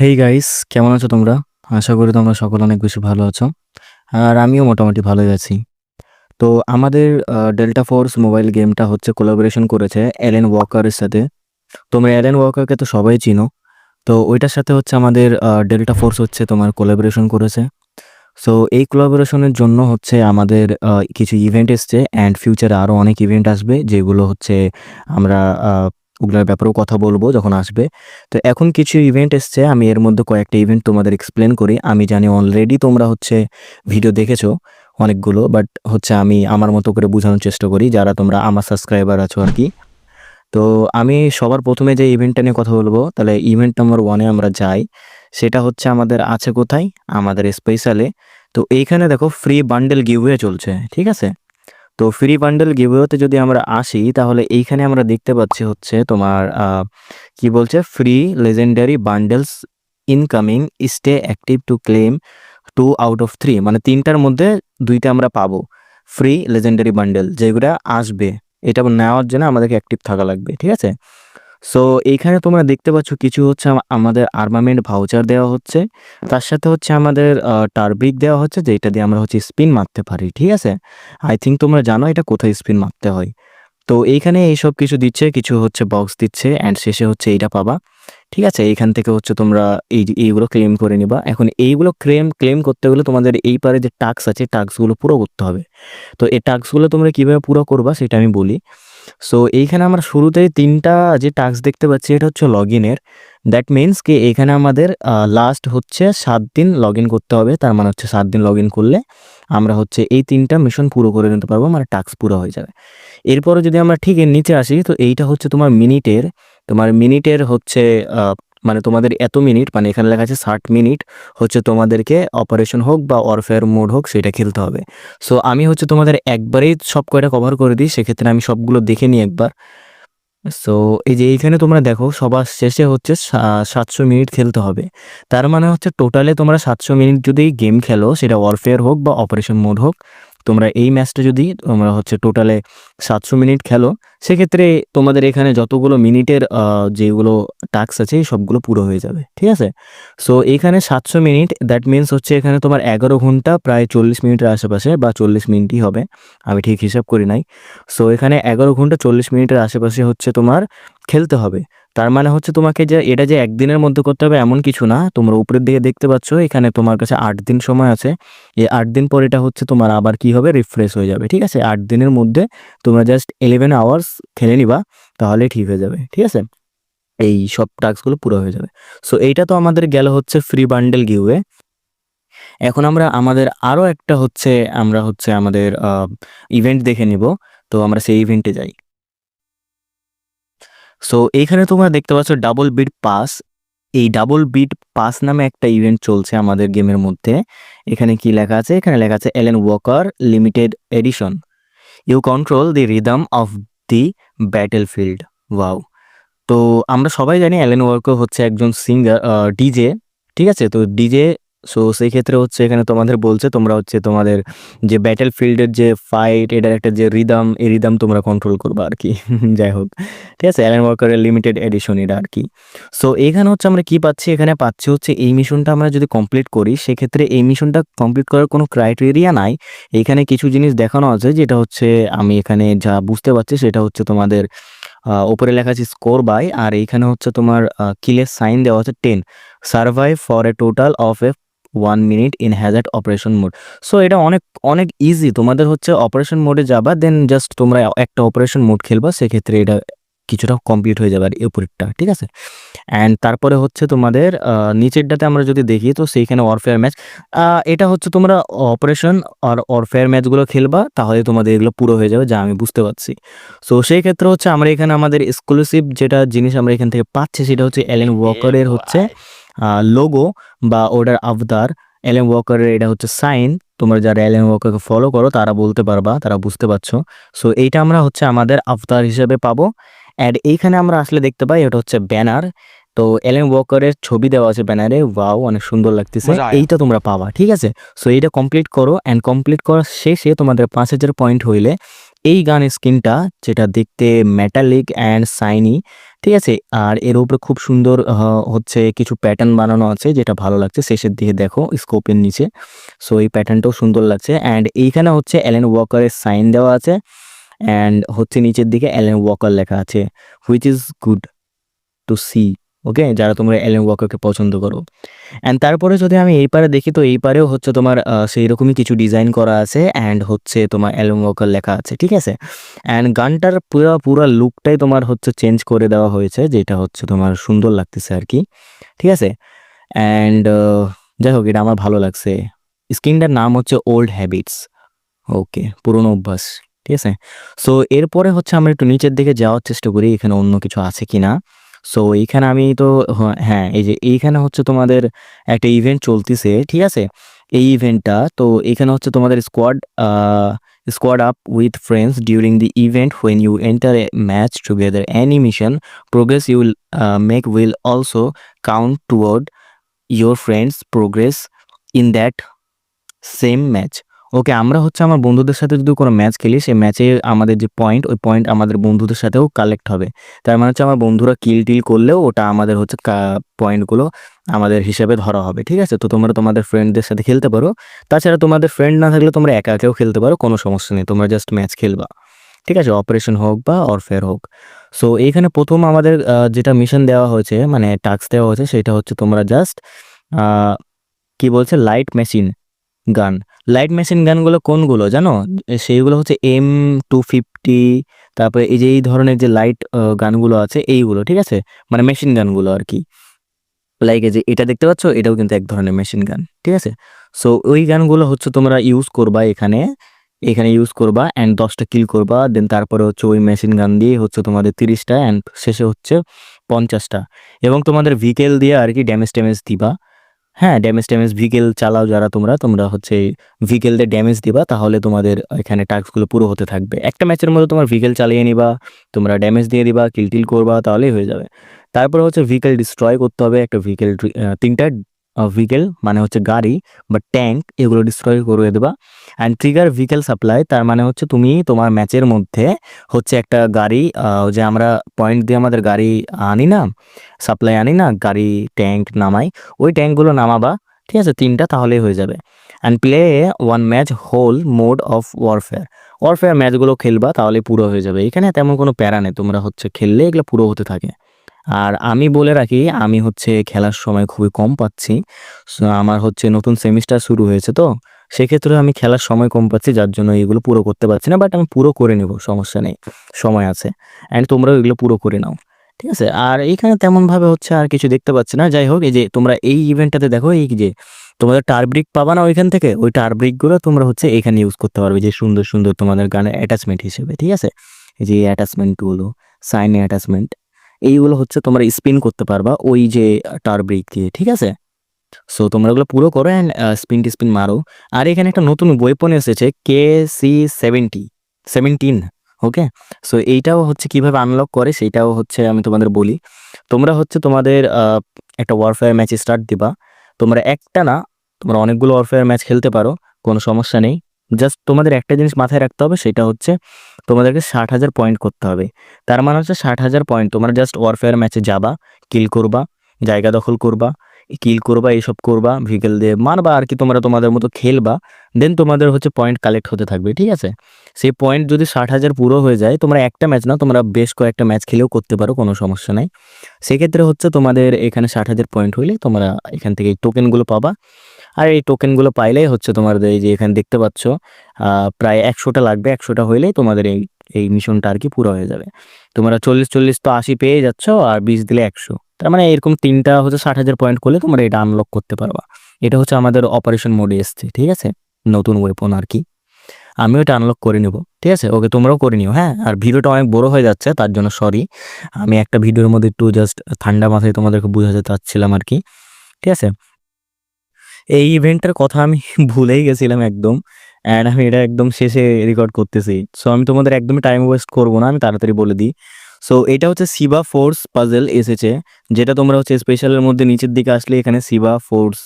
Hey guys কেমন আছো তোমরা? আশা করি তোমরা সকল অনেক বেশি ভালো আছো। আর আমিও মোটামুটি ভালোই আছি। তো আমাদের ডেল্টা ফোর্স মোবাইল গেমটা হচ্ছে কোলাবোরেশন করেছে অ্যালেন ওয়াকারের সাথে। তোমরা অ্যালেন ওয়াকারকে তো সবাই চিনো। তো ওইটার সাথে হচ্ছে আমাদের ডেল্টা ফোর্স হচ্ছে তোমার কোলাবোরেশন করেছে। সো এই কোলাবোরেশনের জন্য হচ্ছে আমাদের কিছু ইভেন্ট এসছে অ্যান্ড ফিউচারে আরও অনেক ইভেন্ট আসবে, যেগুলো হচ্ছে আমরা ওগুলোর ব্যাপারেও কথা বলব যখন আসবে। তো এখন কিছু ইভেন্ট এসছে, আমি এর মধ্যে কয়েকটা ইভেন্ট তোমাদের এক্সপ্লেন করি। আমি জানি অলরেডি তোমরা হচ্ছে ভিডিও দেখেছ অনেকগুলো বাট হচ্ছে আমি আমার মতো করে বোঝানোর চেষ্টা করি যারা তোমরা আমার সাবস্ক্রাইবার আছো আর কি। তো আমি সবার প্রথমে যে ইভেন্টটা নিয়ে কথা বলব, তাহলে ইভেন্ট নাম্বার ওয়ানে আমরা যাই। সেটা হচ্ছে আমাদের আছে কোথায়? আমাদের স্পেশালে তো এইখানে দেখো ফ্রি বান্ডেল গিভওয়ে চলছে, ঠিক আছে? তো ফ্রি বান্ডেল গিভওয়েতে যদি আমরা আসি, তাহলে এইখানে আমরা দেখতে পাচ্ছি হচ্ছে তোমার কি বলছে? Free legendary bundles incoming stay active to claim two out of three মানে তিনটার মধ্যে দুইটা আমরা পাবো। ফ্রি লেজেন্ডারি বান্ডেল যেগুলো আসবে, এটা নেওয়ার জন্য আমাদেরকে অ্যাক্টিভ থাকা লাগবে, ঠিক আছে? সো এইখানে তোমরা দেখতে পাচ্ছ কিছু হচ্ছে আমাদের আর্মামেন্ট ভাউচার দেওয়া হচ্ছে। তার সাথে হচ্ছে আমাদের টার্বিক দেওয়া হচ্ছে যেটা দিয়ে আমরা হচ্ছে স্পিন মারতে পারি, ঠিক আছে? আই থিঙ্ক তোমরা জানো এটা কোথায় স্পিন মারতে হয়। তো এইখানে এইসব কিছু দিচ্ছে, কিছু হচ্ছে বক্স দিচ্ছে অ্যান্ড শেষে হচ্ছে এইটা পাবা। ঠিক আছে? এইখান থেকে হচ্ছে তোমরা এই, এইগুলো ক্লেম করে নিবা। এখন এইগুলো ক্লেম ক্লেম করতে গেলে তোমাদের এই পারে যে টাস্ক আছে টাস্কগুলো পুরো করতে হবে। তো এই টাস্কগুলো তোমরা কীভাবে পুরো করবা, সেটা আমি বলি। সো এইখানে আমরা শুরুতেই তিনটা যে টাস্ক দেখতে পাচ্ছি, এটা হচ্ছে লগ ইনের দ্যাট মিন্স কি এখানে আমাদের লাস্ট হচ্ছে সাত দিন লগ করতে হবে। তার মানে হচ্ছে সাত দিন লগ করলে আমরা হচ্ছে এই তিনটা মিশন পুরো করে নিতে পারব মানে টাস্ক পুরো হয়ে যাবে। এরপরে যদি আমরা ঠিক এর নিচে আসি, তো এইটা হচ্ছে তোমার মিনিটের তোমার মিনিটের হচ্ছে মানে তোমাদের এত মিনিট মানে এখানে লেখা আছে ষাট মিনিট, হচ্ছে তোমাদেরকে অপারেশন হোক বা অরফেয়ার মোড হোক, সেটা খেলতে হবে। সো আমি হচ্ছে তোমাদের একবারেই সব কয়টা কভার করে দিই, সেক্ষেত্রে আমি সবগুলো দেখে নিই একবার। সো এই যে এইখানে তোমরা দেখো, সবার শেষে হচ্ছে সাতশো মিনিট খেলতে হবে। তার মানে হচ্ছে টোটালে তোমরা সাতশো মিনিট যদি গেম খেলো, সেটা ওয়ারফেয়ার হোক বা অপারেশন মোড হোক তোমরা এই ম্যাচটা যদি তোমরা হচ্ছে টোটালে সাতশো মিনিট খেলো, সেক্ষেত্রে তোমাদের এখানে যতগুলো মিনিটের যেগুলো টাস্ক আছে সবগুলো পুরো হয়ে যাবে, ঠিক আছে? সো এখানে সাতশো মিনিট দ্যাট মিনস হচ্ছে এখানে তোমার এগারো ঘণ্টা প্রায় চল্লিশ মিনিটের আশেপাশে বা চল্লিশ মিনিটই হবে, আমি ঠিক হিসাব করি নাই। সো এখানে এগারো ঘণ্টা চল্লিশ মিনিটের আশেপাশে হচ্ছে তোমার খেলতে হবে। তার মানে হচ্ছে তোমাকে যে এটা যে একদিনের মধ্যে করতে হবে এমন কিছু না। তোমরা উপরের দিকে দেখতে পাচ্ছ, এখানে তোমার কাছে আট দিন সময় আছে। এই আট দিন পর এটা হচ্ছে তোমার আবার কি হবে? রিফ্রেশ হয়ে যাবে, ঠিক আছে? আট দিনের মধ্যে তোমরা জাস্ট ইলেভেন আওয়ার্স খেলে নিবা, তাহলে ঠিক হয়ে যাবে, ঠিক আছে? এই সব টাস্কগুলো পুরো হয়ে যাবে। সো এইটা তো আমাদের গেল হচ্ছে ফ্রি বান্ডেল গিভওয়ে এখন আমরা, আমাদের আরও একটা হচ্ছে, আমরা হচ্ছে আমাদের ইভেন্ট দেখে নিব। তো আমরা সেই ইভেন্টে যাই। সো এইখানে তোমরা দেখতে পাচ্ছ ডাবল বিট পাস এই ডাবল বিট পাস নামে একটা ইভেন্ট চলছে আমাদের গেমের মধ্যে। এখানে কি লেখা আছে? এখানে লেখা আছে Alan Walker limited edition you control the rhythm of the battlefield wow তো আমরা সবাই জানি অ্যালেন ওয়ার্কও হচ্ছে একজন সিঙ্গার ডিজে ঠিক আছে? তো ডিজে সো সেই ক্ষেত্রে হচ্ছে এখানে তোমাদের বলছে, তোমরা হচ্ছে তোমাদের যে ব্যাটেল ফিল্ডের যে ফাইট এটার একটা যে রিদম এই রিদাম তোমরা কন্ট্রোল করবা আর কি যাই হোক, ঠিক আছে? অ্যালেন ওয়ার্কারের লিমিটেড এডিশন এটা আর কি সো এখানে হচ্ছে আমরা কি পাচ্ছি? এখানে পাচ্ছি হচ্ছে এই মিশনটা আমরা যদি কমপ্লিট করি, সেক্ষেত্রে এই মিশনটা কমপ্লিট করার কোনো ক্রাইটেরিয়া নাই। এইখানে কিছু জিনিস দেখানো আছে, যেটা হচ্ছে আমি এখানে যা বুঝতে পারছি, সেটা হচ্ছে তোমাদের ওপরে লেখা আছে স্কোর বাই আর এইখানে হচ্ছে তোমার কিলের সাইন দেওয়া আছে ten survive for a total of a one minute in hazard operation mode so এটা অনেক অনেক ইজি তোমাদের হচ্ছে অপারেশন মোডে যাবা দেন জাস্ট তোমরা একটা অপারেশন মোড খেলবা সেক্ষেত্রে এটা কিছুটা কমপ্লিট হয়ে যাবে আর উপরেরটা ঠিক আছে? অ্যান্ড তারপরে হচ্ছে তোমাদের নিচেরটাতে আমরা যদি দেখি তো সেইখানে ওয়ারফেয়ার ম্যাচ এটা হচ্ছে তোমরা অপারেশন আর ওয়ারফেয়ার ম্যাচগুলো খেলবা তাহলে তোমাদের এগুলো পুরো হয়ে যাবে যা আমি বুঝতে পারছি। সো সেই ক্ষেত্রে হচ্ছে আমরা এখানে আমাদের এক্সক্লুসিভ যেটা জিনিস আমরা এখান থেকে পাচ্ছি সেটা হচ্ছে অ্যালেন ওয়াকারের হচ্ছে লোগো বা ওটার আবদার এলেন ওয়াকারের এটা হচ্ছে সাইন তোমরা যারা এলেন ওয়াকারকে ফলো করো তারা বলতে পারবা তারা বুঝতে পারছ। সো এইটা আমরা হচ্ছে আমাদের আবদার হিসেবে পাবো। অ্যাড এইখানে আমরা আসলে দেখতে পাই এটা হচ্ছে ব্যানার তো এলেন ওয়াকারের ছবি দেওয়া আছে ব্যানারে ওয়াও অনেক সুন্দর লাগতেছে। এইটা তোমরা পাবা ঠিক আছে? সো এইটা কমপ্লিট করো। অ্যান্ড কমপ্লিট করার শেষে তোমাদের পাঁচ হাজার পয়েন্ট হইলে এই গান স্কিনটা, যেটা দেখতে মেটালিক অ্যান্ড সাইনি ঠিক আছে? আর এর উপরে খুব সুন্দর হচ্ছে কিছু প্যাটার্ন বানানো আছে, যেটা ভালো লাগছে। শেষের দিকে দেখো স্কোপের নিচে। সো এই প্যাটার্নটাও সুন্দর লাগছে। অ্যান্ড এইখানে হচ্ছে অ্যালেন ওয়াকারের সাইন দেওয়া আছে। অ্যান্ড হচ্ছে নিচের দিকে অ্যালেন ওয়াকার লেখা আছে which is good to see okay যারা তোমরা অ্যালেন ওয়াকারকে পছন্দ করো। অ্যান্ড তারপরে যদি আমি এই পারে দেখি, তো এই পারেও হচ্ছে তোমার সেই রকমই কিছু ডিজাইন করা আছে অ্যান্ড হচ্ছে তোমার অ্যালেন ওয়াকার লেখা আছে, ঠিক আছে? অ্যান্ড গানটার পুরো পুরো লুকটাই তোমার হচ্ছে চেঞ্জ করে দেওয়া হয়েছে, যেটা হচ্ছে তোমার সুন্দর লাগতেছে আর কি, ঠিক আছে? অ্যান্ড যাই হোক, এটা আমার ভালো লাগছে। স্কিনটার নাম হচ্ছে ওল্ড হ্যাবিটস ওকে পুরনো অভ্যাস, ঠিক আছে? সো এরপরে হচ্ছে আমরা একটু নিচের দিকে যাওয়ার চেষ্টা করি, এখানে অন্য কিছু আছে কি না সো এইখানে আমি তো হ্যাঁ এই যে এইখানে হচ্ছে তোমাদের একটা ইভেন্ট চলতেছে, ঠিক আছে? এই ইভেন্টটা তো এখানে হচ্ছে তোমাদের squad squad up with friends during the event when you enter a match together any mission progress you make will also count toward your friends progress in that same match okay, আমরা হচ্ছে আমার বন্ধুদের সাথে যদি কোনো match খেলি, সেই ম্যাচে আমাদের যে পয়েন্ট ওই পয়েন্ট আমাদের বন্ধুদের সাথেও কালেক্ট হবে। তার মানে হচ্ছে আমার বন্ধুরা কিল টিল করলেও ওটা আমাদের হচ্ছে পয়েন্টগুলো আমাদের হিসেবে ধরা হবে, ঠিক আছে? তো তোমরা তোমাদের ফ্রেন্ডদের সাথে খেলতে পারো। তাছাড়া তোমাদের ফ্রেন্ড না থাকলে তোমরা একা একাও খেলতে পারো, কোনো সমস্যা নেই। তোমরা জাস্ট ম্যাচ খেলবা, ঠিক আছে? অপারেশন হোক বা অরফেয়ার হোক। সো এইখানে প্রথম আমাদের যেটা মিশন দেওয়া হয়েছে মানে টাস্ক দেওয়া হয়েছে, সেটা হচ্ছে তোমরা জাস্ট কি বলছে? Light machine gun light machine গানগুলো কোনগুলো জানো? সেইগুলো হচ্ছে এম টু ফিফটি তারপরে এই যে এই ধরনের যে লাইট গানগুলো আছে এইগুলো, ঠিক আছে? মানে মেশিন গানগুলো আর কি। লাইক এই যে এটা দেখতে পাচ্ছ? এটাও কিন্তু এক ধরনের মেশিন গান, ঠিক আছে? সো ওই গানগুলো হচ্ছে তোমরা ইউজ করবা এখানে। এখানে ইউজ করবা অ্যান্ড দশটা কিল করবা দেন তারপরে হচ্ছে ওই মেশিন গান দিয়ে হচ্ছে তোমাদের তিরিশটা অ্যান্ড শেষে হচ্ছে পঞ্চাশটা। এবং তোমাদের ভিকেল দিয়ে আর কি ড্যামেজ ট্যামেজ দিবা। হ্যাঁ ড্যামেজ ট্যামেজ ভিকেল চালাও যারা তোমরা তোমরা হচ্ছে ভিকেলদের ড্যামেজ দিবা, তাহলে তোমাদের এখানে টাস্কগুলো পুরো হতে থাকবে। একটা ম্যাচের মধ্যে তোমার ভিকেল চালিয়ে নিবা, তোমরা ড্যামেজ দিয়ে দিবা কিলটিল করবা, তাহলেই হয়ে যাবে। তারপরে হচ্ছে ভিকেল ডিস্ট্রয় করতে হবে, একটা ভিকেল তিনটা ভিকেল মানে হচ্ছে গাড়ি, বা ট্যাঙ্ক এগুলো ডিস্ট্রয় করে দেবা। অ্যান্ড ট্রিগার ভিকেল সাপ্লাই তার মানে হচ্ছে তুমি তোমার ম্যাচের মধ্যে হচ্ছে একটা গাড়ি যে আমরা পয়েন্ট দিয়ে আমাদের গাড়ি আনি না সাপ্লাই আনি না, গাড়ি ট্যাঙ্ক নামাই, ওই ট্যাঙ্কগুলো নামাবা, ঠিক আছে? তিনটা তাহলেই হয়ে যাবে। And play one match whole mode of warfare warfare ম্যাচগুলো খেলবা তাহলে পুরো হয়ে যাবে। এখানে তেমন কোনো প্যারা নেই, তোমরা হচ্ছে খেললে এগুলো পুরো হতে থাকে। আর আমি বলে রাখি, আমি হচ্ছে খেলার সময় খুবই কম পাচ্ছি। আমার হচ্ছে নতুন সেমিস্টার শুরু হয়েছে তো, সেক্ষেত্রে আমি খেলার সময় কম পাচ্ছি, যার জন্য এগুলো পুরো করতে পারছি না বাট আমি পুরো করে নেব, সমস্যা নেই, সময় আছে। অ্যান্ড তোমরাও এগুলো পুরো করে নাও, ঠিক আছে? আর এইখানে তেমনভাবে হচ্ছে আর কিছু দেখতে পাচ্ছি না, যাই হোক, এই যে তোমরা এই ইভেন্টটাতে দেখো, এই যে তোমাদের টারব্রিক পাবা না ওইখান থেকে, ওই টারব্রিকগুলো তোমরা হচ্ছে এখানে ইউজ করতে পারবে, যে সুন্দর সুন্দর তোমাদের গানের অ্যাটাচমেন্ট হিসেবে, ঠিক আছে? এই যে অ্যাটাচমেন্টগুলো সাইন অ্যাটাচমেন্ট এইগুলো হচ্ছে তোমরা স্পিন করতে পারবা ওই যে টার ব্রেক দিয়ে, ঠিক আছে? সো তোমরা ওগুলো পুরো করো অ্যান্ড স্পিন টি স্পিন মারো। আর এখানে একটা নতুন ওয়েপন এসেছে K C seventy seventeen okay so এইটাও হচ্ছে কীভাবে আনলক করে সেইটাও হচ্ছে আমি তোমাদের বলি। তোমরা হচ্ছে তোমাদের একটা ওয়ারফেয়ার ম্যাচ স্টার্ট দিবা। তোমরা একটা না, তোমরা অনেকগুলো ওয়ারফেয়ার ম্যাচ খেলতে পারো, কোনো সমস্যা নেই। জাস্ট তোমাদের একটা জিনিস মাথায় রাখতে হবে, সেটা হচ্ছে তোমাদেরকে ষাট হাজার পয়েন্ট করতে হবে। তার মানে হচ্ছে ষাট হাজার পয়েন্ট তোমরা জাস্ট ওয়ারফেয়ার ম্যাচে যাবা কিল করবা, জায়গা দখল করবা কিল করবা, এইসব করবা ভিকেল দিয়ে মারবা, আর কি তোমরা তোমাদের মতো খেলবা দেন তোমাদের হচ্ছে পয়েন্ট কালেক্ট হতে থাকবে, ঠিক আছে? সেই পয়েন্ট যদি ষাট হাজার পুরো হয়ে যায়, তোমরা একটা ম্যাচ না, তোমরা বেশ কয়েকটা ম্যাচ খেলেও করতে পারো, কোনো সমস্যা নাই। সেক্ষেত্রে হচ্ছে তোমাদের এখানে ষাট হাজার পয়েন্ট হইলে তোমরা এখান থেকে টোকেনগুলো পাবা। আর এই টোকেনগুলো পাইলেই হচ্ছে তোমাদের এই যে এখানে দেখতে পাচ্ছ প্রায় একশোটা লাগবে, একশোটা হইলেই তোমাদের এই এই মিশনটা আর কি পুরো হয়ে যাবে। তোমরা চল্লিশ চল্লিশ তো আশি পেয়ে যাচ্ছ আর বিশ দিলে একশো। তার মানে এরকম তিনটা হচ্ছে ষাট হাজার পয়েন্ট করলে তোমরা এটা আনলক করতে পারবা। এটা হচ্ছে আমাদের অপারেশন মোডে এসছে, ঠিক আছে? নতুন ওয়েপন আর কি। আমিও এটা আনলক করে নেব, ঠিক আছে? ওকে তোমরাও করে নিও হ্যাঁ? আর ভিডিওটা অনেক বড় হয়ে যাচ্ছে, তার জন্য সরি আমি একটা ভিডিওর মধ্যে একটু জাস্ট ঠান্ডা মাথায় তোমাদেরকে বোঝাতে চাচ্ছিলাম আর কি, ঠিক আছে? এই ইভেন্টটার কথা আমি ভুলেই গেছিলাম একদম অ্যান্ড আমি এটা একদম শেষে রেকর্ড করতেছি। সো আমি তোমাদের একদমই টাইম ওয়েস্ট করব না, আমি তাড়াতাড়ি বলে দিই। সো এটা হচ্ছে সিবা ফোর্স পাজেল এসেছে, যেটা তোমরা হচ্ছে স্পেশালের মধ্যে নিচের দিকে আসলে এখানে সিবা ফোর্স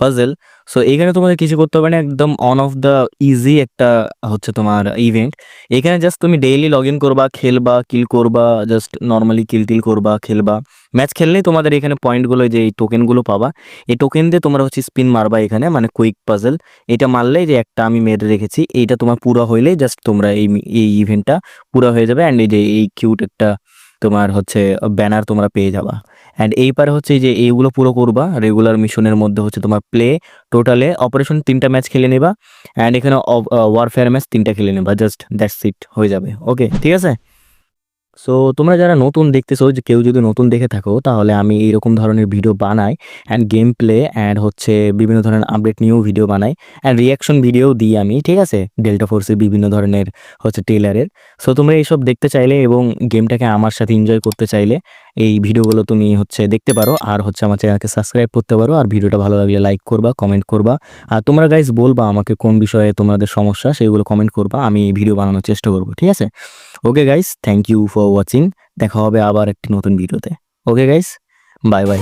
পাজেল সো এখানে তোমাদের কিছু করতে হবে না, একদম অন অফ দ্য ইজি একটা হচ্ছে তোমার ইভেন্ট এখানে জাস্ট তুমি ডেইলি লগ ইন করবা, খেলবা কিল করবা জাস্ট নর্মালি কিল টিল করবা, খেলবা। ম্যাচ খেললেই তোমাদের এখানে পয়েন্টগুলো যে এই টোকেনগুলো পাবা। এই টোকেন দিয়ে তোমরা হচ্ছে স্পিন মারবা এখানে মানে কুইক পাজেল এটা মারলেই যে একটা আমি মেরে রেখেছি, এইটা তোমার পুরো হইলেই জাস্ট তোমরা এই এই ইভেন্টটা পুরো হয়ে যাবে। অ্যান্ড এই যে এই কিউট একটা তোমার হচ্ছে ব্যানার তোমরা পেয়ে যাবা। অ্যান্ড এইবার হচ্ছে যে এইগুলো পুরো করবা রেগুলার মিশনের মধ্যে হচ্ছে তোমার প্লে টোটালে অপারেশন তিনটা ম্যাচ খেলে নেবা অ্যান্ড এখানে ওয়ারফেয়ার ম্যাচ তিনটা খেলে নেবা জাস্ট দ্যাটস ইট হয়ে যাবে ওকে ঠিক আছে? সো তোমরা যারা নতুন দেখতেছো, যে কেউ যদি নতুন দেখে থাকো, তাহলে আমি এইরকম ধরনের ভিডিও বানাই অ্যান্ড গেম প্লে অ্যান্ড হচ্ছে বিভিন্ন ধরনের আপডেট নিয়েও ভিডিও বানাই অ্যান্ড রিয়াকশন ভিডিও দিই আমি, ঠিক আছে? ডেল্টা ফোর্সের বিভিন্ন ধরনের হচ্ছে টেলারের সো তোমরা এইসব দেখতে চাইলে এবং গেমটাকে আমার সাথে এনজয় করতে চাইলে এই ভিডিওগুলো তুমি হচ্ছে দেখতে পারো। আর হচ্ছে আমার চ্যানেলকে সাবস্ক্রাইব করতে পারো। আর ভিডিওটা ভালো লাগলে লাইক করবা, কমেন্ট করবা। আর তোমরা গাইজ বলবা আমাকে কোন বিষয়ে তোমাদের সমস্যা, সেগুলো কমেন্ট করবা। আমি ভিডিও বানানোর চেষ্টা করব, ঠিক আছে? Okay guys thank you for watching দেখা হবে আবার একটি নতুন ভিডিওতে। Okay guys bye bye